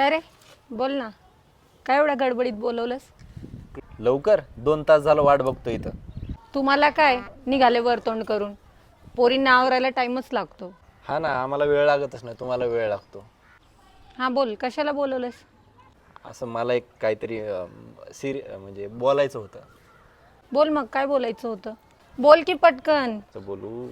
काय रे? बोल ना. काय एवढ्या गडबडीत बोलवलंस? लवकर? दोन तास झालं वाट बघतो इथं. तुम्हाला काय? निघाले वरतोंड करून. पोरींना आवरायला टाइमच लागतो. हा ना आम्हाला वेळ लागतच नाही तुम्हाला वेळ लागतो. हां बोल. कशाला बोलवलंस? असं मला एक काहीतरी सिरि म्हणजे बोलायचं होतं. बोल मग काय बोलायचं होतं? बोल की पटकन. असं बोलू.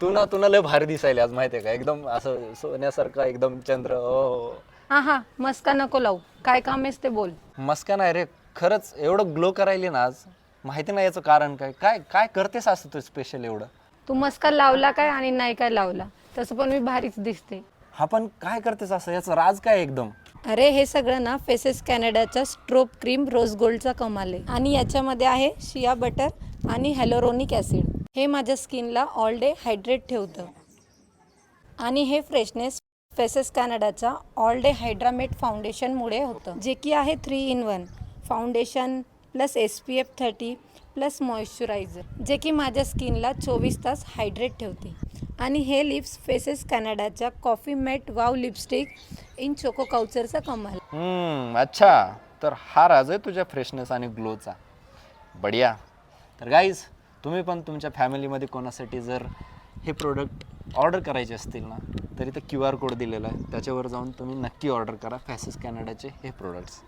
तू ना तू ना लय भारी दिसायला आज माहिती आहे का? एकदम असं सोन्यासारखा एकदम चंद्र ओ हां. हां मस्का नको लावू. काय काम आहेस ते बोल. मस्का नाही रे. खरंच एवढं ग्लो करायली ना आज. माहिती नाही याचं कारण काय. काय काय करतेस असं तू स्पेशल एवढं? तू मस्का लावला काय आणि नाही काय लावला? तसं पण मी भारीच दिसते. हा पण काय करतेस असं? याचं राज काय एकदम? अरे हे सगळं ना फेसेस कॅनडाचा स्ट्रोप क्रीम रोज गोल्डचा कमाल आहे. आणि याच्यामध्ये आहे शिया बटर आणि हॅलोरोनिक ॲसिड हे माझ्या स्किनला ऑल डे हायड्रेट ठेवतं. आणि हे फ्रेशनेस फेसेस कॅनडाचा ऑल डे हायड्रामेट फाउंडेशनमुळे होतं. जे की आहे three in one foundation plus S P F thirty plus moisturiser जे की माझ्या स्किनला चोवीस तास हायड्रेट ठेवते. आणि हे लिप्स फेसेस कॅनडाच्या coffee matte wow lipstick in choco काउचरचा कमाल. हम्म, अच्छा. तर हा राज आहे तुझ्या फ्रेशनेस आणि ग्लोचा. बढिया. तर गाईज तुम्ही पण तुमच्या फॅमिलीमध्ये कोणासाठी जर हे प्रोडक्ट ऑर्डर करायचे असतील ना तरी तर क्यू आर कोड दिलेला आहे. त्याच्यावर जाऊन तुम्ही नक्की ऑर्डर करा. फॅसिस कॅनडाचे हे प्रोडक्ट्स